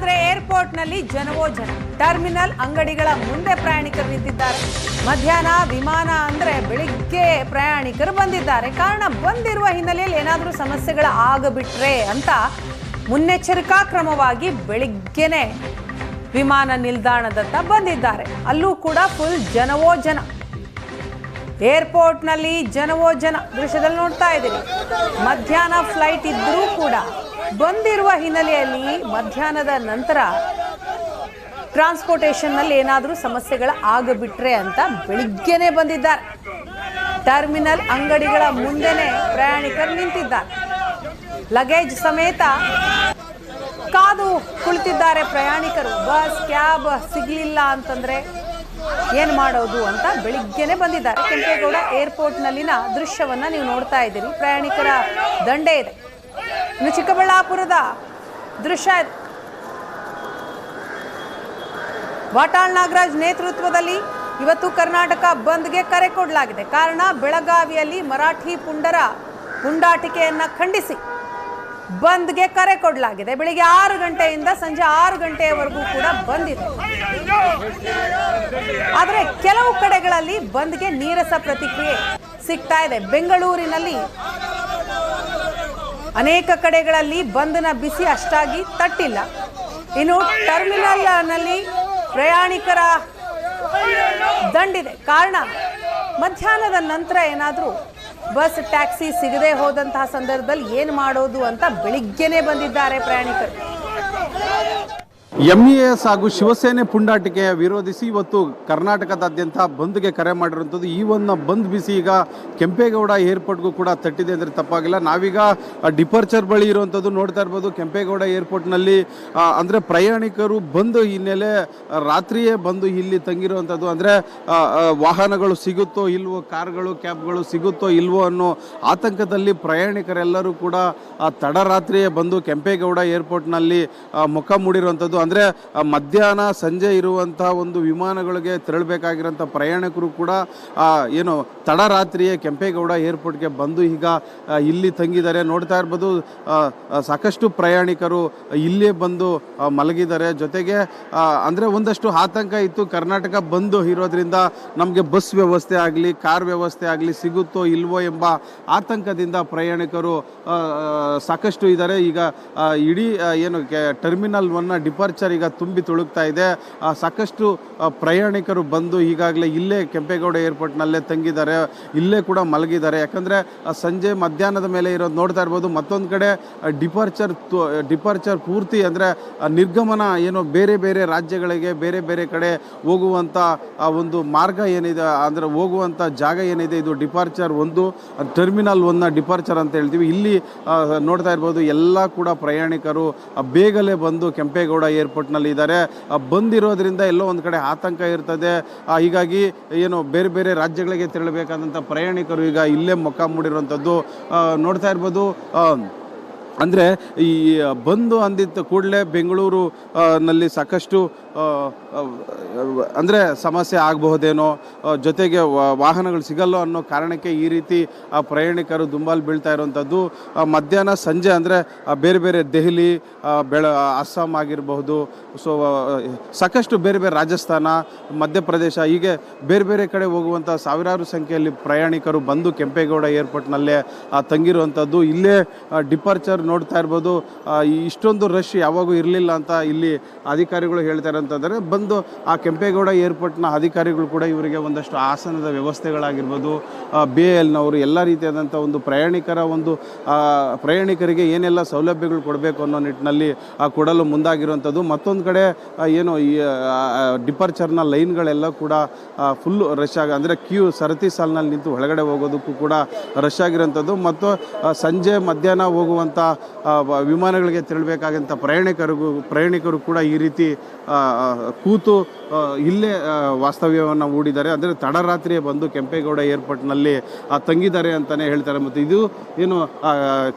ಆದ್ರೆ ಏರ್ಪೋರ್ಟ್ನಲ್ಲಿ ಜನವೋ ಜನ. ಟರ್ಮಿನಲ್ ಅಂಗಡಿಗಳ ಮುಂದೆ ಪ್ರಯಾಣಿಕರು ನಿಂತಿದ್ದಾರೆ. ಮಧ್ಯಾಹ್ನ ವಿಮಾನ ಅಂದ್ರೆ ಬೆಳಿಗ್ಗೆ ಪ್ರಯಾಣಿಕರು ಬಂದಿದ್ದಾರೆ. ಕಾರಣ ಬಂದಿರುವ ಹಿನ್ನೆಲೆಯಲ್ಲಿ ಏನಾದರೂ ಸಮಸ್ಯೆಗಳ ಆಗಬಿಟ್ರೆ ಅಂತ ಮುನ್ನೆಚ್ಚರಿಕಾ ಕ್ರಮವಾಗಿ ಬೆಳಿಗ್ಗೆನೆ ವಿಮಾನ ನಿಲ್ದಾಣದತ್ತ ಬಂದಿದ್ದಾರೆ. ಅಲ್ಲೂ ಕೂಡ ಫುಲ್ ಜನವೋ ಜನ. ಏರ್ಪೋರ್ಟ್ನಲ್ಲಿ ಜನವೋ ಜನ. ದೃಶ್ಯದಲ್ಲಿ ನೋಡ್ತಾ ಇದ್ದೀರಿ. ಮಧ್ಯಾಹ್ನ ಫ್ಲೈಟ್ ಇದ್ದರೂ ಕೂಡ ಬಂದಿರುವ ಹಿನ್ನೆಲೆಯಲ್ಲಿ ಮಧ್ಯಾಹ್ನದ ನಂತರ ಟ್ರಾನ್ಸ್ಪೋರ್ಟೇಷನ್ನಲ್ಲಿ ಏನಾದರೂ ಸಮಸ್ಯೆಗಳ ಆಗಬಿಟ್ರೆ ಅಂತ ಬೆಳಿಗ್ಗೆನೆ ಬಂದಿದ್ದಾರೆ. ಟರ್ಮಿನಲ್ ಅಂಗಡಿಗಳ ಮುಂದೆನೆ ಪ್ರಯಾಣಿಕರು ನಿಂತಿದ್ದಾರೆ. ಲಗೇಜ್ ಸಮೇತ ಕಾದು ಕುಳಿತಿದ್ದಾರೆ ಪ್ರಯಾಣಿಕರು. ಬಸ್, ಕ್ಯಾಬ್ ಸಿಗ್ಲಿಲ್ಲ ಅಂತಂದ್ರೆ ಏನು ಮಾಡೋದು ಅಂತ ಬೆಳಿಗ್ಗೆನೆ ಬಂದಿದ್ದಾರೆ. ಕೆಂಪೇಗೌಡ ಏರ್ಪೋರ್ಟ್ನಲ್ಲಿನ ದೃಶ್ಯವನ್ನ ನೀವು ನೋಡ್ತಾ ಇದ್ದೀರಿ. ಪ್ರಯಾಣಿಕರ ದಂಡೆ ಇದೆ. ಇನ್ನು ಚಿಕ್ಕಬಳ್ಳಾಪುರದ ದೃಶ್ಯ ಇದೆ ವಾಟಾಳ್ ನಾಗರಾಜ್ ನೇತೃತ್ವದಲ್ಲಿ ಇವತ್ತು ಕರ್ನಾಟಕ ಬಂದ್ಗೆ ಕರೆ ಕೊಡಲಾಗಿದೆ. ಕಾರಣ ಬೆಳಗಾವಿಯಲ್ಲಿ ಮರಾಠಿ ಪುಂಡರ ಪುಂಡಾಟಿಕೆಯನ್ನ ಖಂಡಿಸಿ ಬಂದ್ಗೆ ಕರೆ ಕೊಡಲಾಗಿದೆ. ಬೆಳಿಗ್ಗೆ ಆರು ಗಂಟೆಯಿಂದ ಸಂಜೆ ಆರು ಗಂಟೆಯವರೆಗೂ ಕೂಡ ಬಂದಿದೆ. ಆದರೆ ಕೆಲವು ಕಡೆಗಳಲ್ಲಿ ಬಂದ್ಗೆ ನೀರಸ ಪ್ರತಿಕ್ರಿಯೆ ಸಿಗ್ತಾ ಇದೆ. ಬೆಂಗಳೂರಿನಲ್ಲಿ ಅನೇಕ ಕಡೆಗಳಲ್ಲಿ ಬಂದ್ನ ಬಿಸಿ ಅಷ್ಟಾಗಿ ತಟ್ಟಿಲ್ಲ. ಇನ್ನು ಟರ್ಮಿನಲ್ನಲ್ಲಿ ಪ್ರಯಾಣಿಕರ ದಂಡಿದೆ. ಕಾರಣ, ಮಧ್ಯಾಹ್ನದ ನಂತರ ಏನಾದರೂ ಬಸ್, ಟ್ಯಾಕ್ಸಿ ಸಿಗದೆ ಹೋದಂತಹ ಸಂದರ್ಭದಲ್ಲಿ ಏನು ಮಾಡೋದು ಅಂತ ಬೆಳಿಗ್ಗೆನೆ ಬಂದಿದ್ದಾರೆ ಪ್ರಯಾಣಿಕರು. ಎಂಇಎಸ್ ಹಾಗೂ ಶಿವಸೇನೆ ಪುಂಡಾಟಿಕೆ ವಿರೋಧಿಸಿ ಇವತ್ತು ಕರ್ನಾಟಕದಾದ್ಯಂತ ಬಂದ್ಗೆ ಕರೆ ಮಾಡಿರುವಂಥದ್ದು ಈ ಒಂದು ಬಂದ್ ಬಿಸಿ ಈಗ ಕೆಂಪೇಗೌಡ ಏರ್ಪೋರ್ಟ್ಗೂ ಕೂಡ ತಟ್ಟಿದೆ ಅಂದರೆ ತಪ್ಪಾಗಿಲ್ಲ. ನಾವೀಗ ಡಿಪಾರ್ಚರ್ ಬಳಿ ಇರುವಂಥದ್ದು ನೋಡ್ತಾ ಇರ್ಬೋದು. ಕೆಂಪೇಗೌಡ ಏರ್ಪೋರ್ಟ್ನಲ್ಲಿ ಅಂದರೆ ಪ್ರಯಾಣಿಕರು ಬಂದು ಹಿನ್ನೆಲೆ ರಾತ್ರಿಯೇ ಬಂದು ಇಲ್ಲಿ ತಂಗಿರುವಂಥದ್ದು. ಅಂದರೆ ವಾಹನಗಳು ಸಿಗುತ್ತೋ ಇಲ್ವೋ, ಕಾರ್ಗಳು, ಕ್ಯಾಬ್ಗಳು ಸಿಗುತ್ತೋ ಇಲ್ವೋ ಅನ್ನೋ ಆತಂಕದಲ್ಲಿ ಪ್ರಯಾಣಿಕರೆಲ್ಲರೂ ಕೂಡ ತಡರಾತ್ರಿಯೇ ಬಂದು ಕೆಂಪೇಗೌಡ ಏರ್ಪೋರ್ಟ್ನಲ್ಲಿ ಮುಖ ಮೂಡಿರುವಂಥದ್ದು. ಅಂದರೆ ಮಧ್ಯಾಹ್ನ, ಸಂಜೆ ಇರುವಂಥ ಒಂದು ವಿಮಾನಗಳಿಗೆ ತೆರಳಬೇಕಾಗಿರೋಂಥ ಪ್ರಯಾಣಿಕರು ಕೂಡ ಏನು, ತಡರಾತ್ರಿಯೇ ಕೆಂಪೇಗೌಡ ಏರ್ಪೋರ್ಟ್ಗೆ ಬಂದು ಈಗ ಇಲ್ಲಿ ತಂಗಿದ್ದಾರೆ. ನೋಡ್ತಾ ಇರ್ಬೋದು ಸಾಕಷ್ಟು ಪ್ರಯಾಣಿಕರು ಇಲ್ಲೇ ಬಂದು ಮಲಗಿದ್ದಾರೆ. ಜೊತೆಗೆ ಅಂದರೆ ಒಂದಷ್ಟು ಆತಂಕ ಇತ್ತು. ಕರ್ನಾಟಕ ಬಂದು ಇರೋದ್ರಿಂದ ನಮಗೆ ಬಸ್ ವ್ಯವಸ್ಥೆ ಆಗಲಿ, ಕಾರ್ ವ್ಯವಸ್ಥೆ ಆಗಲಿ ಸಿಗುತ್ತೋ ಇಲ್ವೋ ಎಂಬ ಆತಂಕದಿಂದ ಪ್ರಯಾಣಿಕರು ಸಾಕಷ್ಟು ಇದ್ದಾರೆ. ಈಗ ಇಡೀ ಏನು ಟರ್ಮಿನಲ್ ಒನ್ನ ಡಿಪಾರ್ಚರ್ ಈಗ ತುಂಬಿ ತುಳುಕ್ತಾ ಇದೆ. ಸಾಕಷ್ಟು ಪ್ರಯಾಣಿಕರು ಬಂದು ಈಗಾಗಲೇ ಇಲ್ಲೇ ಕೆಂಪೇಗೌಡ ಏರ್ಪೋರ್ಟ್ನಲ್ಲೇ ತಂಗಿದ್ದಾರೆ. ಇಲ್ಲೇ ಕೂಡ ಮಲಗಿದ್ದಾರೆ. ಯಾಕಂದರೆ ಸಂಜೆ ಮಧ್ಯಾಹ್ನದ ಮೇಲೆ ಇರೋದು ನೋಡ್ತಾ ಇರ್ಬೋದು. ಮತ್ತೊಂದು ಕಡೆ ಡಿಪಾರ್ಚರ್ ಡಿಪಾರ್ಚರ್ ಪೂರ್ತಿ ಅಂದರೆ ನಿರ್ಗಮನ ಏನು ಬೇರೆ ಬೇರೆ ರಾಜ್ಯಗಳಿಗೆ, ಬೇರೆ ಬೇರೆ ಕಡೆ ಹೋಗುವಂಥ ಒಂದು ಮಾರ್ಗ ಏನಿದೆ, ಅಂದರೆ ಹೋಗುವಂಥ ಜಾಗ ಏನಿದೆ, ಇದು ಡಿಪಾರ್ಚರ್ ಒಂದು ಟರ್ಮಿನಲ್ ಒನ್ನ ಡಿಪಾರ್ಚರ್ ಅಂತ ಹೇಳ್ತೀವಿ. ಇಲ್ಲಿ ನೋಡ್ತಾ ಇರ್ಬೋದು, ಎಲ್ಲ ಕೂಡ ಪ್ರಯಾಣಿಕರು ಬೇಗಲೇ ಬಂದು ಕೆಂಪೇಗೌಡ ಏರ್ಪೋರ್ಟ್ನಲ್ಲಿ ಇದ್ದಾರೆ. ಬಂದಿರೋದ್ರಿಂದ ಎಲ್ಲೋ ಒಂದು ಕಡೆ ಆತಂಕ ಇರ್ತದೆ. ಹೀಗಾಗಿ ಏನು ಬೇರೆ ಬೇರೆ ರಾಜ್ಯಗಳಿಗೆ ತೆರಳಬೇಕಾದಂಥ ಪ್ರಯಾಣಿಕರು ಈಗ ಇಲ್ಲೇ ಮುಖ ಮೂಡಿರುವಂಥದ್ದು ನೋಡ್ತಾ ಇರ್ಬೋದು. ಅಂದರೆ ಈ, ಬಂದು ಅಂದಿದ್ದ ಕೂಡಲೇ ಬೆಂಗಳೂರು ನಲ್ಲಿ ಸಾಕಷ್ಟು ಅಂದರೆ ಸಮಸ್ಯೆ ಆಗಬಹುದೇನೋ ಜೊತೆಗೆ ವಾಹನಗಳು ಸಿಗಲ್ಲೋ ಅನ್ನೋ ಕಾರಣಕ್ಕೆ ಈ ರೀತಿ ಪ್ರಯಾಣಿಕರು ದುಂಬಾಲು ಬೀಳ್ತಾ ಇರುವಂಥದ್ದು ಮಧ್ಯಾಹ್ನ ಸಂಜೆ ಅಂದರೆ ಬೇರೆ ಬೇರೆ ದೆಹಲಿ ಬೆಳ ಅಸ್ಸಾಂ ಆಗಿರಬಹುದು, ಸೊ ಸಾಕಷ್ಟು ಬೇರೆ ಬೇರೆ ರಾಜಸ್ಥಾನ, ಮಧ್ಯಪ್ರದೇಶ, ಹೀಗೆ ಬೇರೆ ಬೇರೆ ಕಡೆ ಹೋಗುವಂಥ ಸಾವಿರಾರು ಸಂಖ್ಯೆಯಲ್ಲಿ ಪ್ರಯಾಣಿಕರು ಬಂದು ಕೆಂಪೇಗೌಡ ಏರ್ಪೋರ್ಟ್ನಲ್ಲೇ ತಂಗಿರುವಂಥದ್ದು ಇಲ್ಲೇ ಡಿಪಾರ್ಚರ್ ನೋಡ್ತಾ ಇರ್ಬೋದು ಇಷ್ಟೊಂದು ರಶ್ ಯಾವಾಗೂ ಇರಲಿಲ್ಲ ಅಂತ ಇಲ್ಲಿ ಅಧಿಕಾರಿಗಳು ಹೇಳ್ತಾರೆ ಅಂತಂದರೆ ಬಂದು ಆ ಕೆಂಪೇಗೌಡ ಏರ್ಪೋರ್ಟ್ನ ಅಧಿಕಾರಿಗಳು ಕೂಡ ಇವರಿಗೆ ಒಂದಷ್ಟು ಆಸನದ ವ್ಯವಸ್ಥೆಗಳಾಗಿರ್ಬೋದು ಬಿ ಎಲ್ನವರು ಎಲ್ಲ ರೀತಿಯಾದಂಥ ಒಂದು ಪ್ರಯಾಣಿಕರ ಒಂದು ಪ್ರಯಾಣಿಕರಿಗೆ ಏನೆಲ್ಲ ಸೌಲಭ್ಯಗಳು ಕೊಡಬೇಕು ಅನ್ನೋ ನಿಟ್ಟಿನಲ್ಲಿ ಕೊಡಲು ಮುಂದಾಗಿರುವಂಥದ್ದು. ಮತ್ತೊಂದು ಕಡೆ ಏನು ಈ ಡಿಪಾರ್ಚರ್ನ ಲೈನ್ಗಳೆಲ್ಲ ಕೂಡ ಫುಲ್ಲು ರಶ್ ಆಗ ಅಂದರೆ ಕ್ಯೂ ಸರತಿ ಸಾಲಿನಲ್ಲಿ ನಿಂತು ಒಳಗಡೆ ಹೋಗೋದಕ್ಕೂ ಕೂಡ ರಶ್ ಆಗಿರೋಂಥದ್ದು ಮತ್ತು ಸಂಜೆ ಮಧ್ಯಾಹ್ನ ಹೋಗುವಂಥ ವಿಮಾನಗಳಿಗೆ ತೆರಳಬೇಕಾದಂಥ ಪ್ರಯಾಣಿಕರಿಗೂ, ಪ್ರಯಾಣಿಕರು ಕೂಡ ಈ ರೀತಿ ಕೂತು ಇಲ್ಲೇ ವಾಸ್ತವ್ಯವನ್ನು ಹೂಡಿದ್ದಾರೆ. ಅಂದರೆ ತಡರಾತ್ರಿಯೇ ಬಂದು ಕೆಂಪೇಗೌಡ ಏರ್ಪೋರ್ಟ್ನಲ್ಲಿ ತಂಗಿದ್ದಾರೆ ಅಂತಲೇ ಹೇಳ್ತಾರೆ. ಮತ್ತು ಇದು ಏನು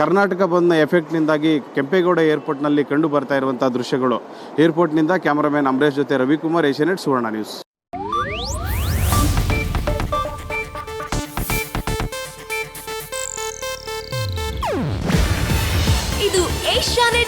ಕರ್ನಾಟಕ ಬಂದ ಎಫೆಕ್ಟ್ನಿಂದಾಗಿ ಕೆಂಪೇಗೌಡ ಏರ್ಪೋರ್ಟ್ನಲ್ಲಿ ಕಂಡು ಬರ್ತಾ ಇರುವಂಥ ದೃಶ್ಯಗಳು. ಏರ್ಪೋರ್ಟ್ನಿಂದ ಕ್ಯಾಮರಾಮ್ಯಾನ್ ಅಮರೇಶ್ ಜೊತೆ Ravikumar, Asianet, Suvarna news. Asianet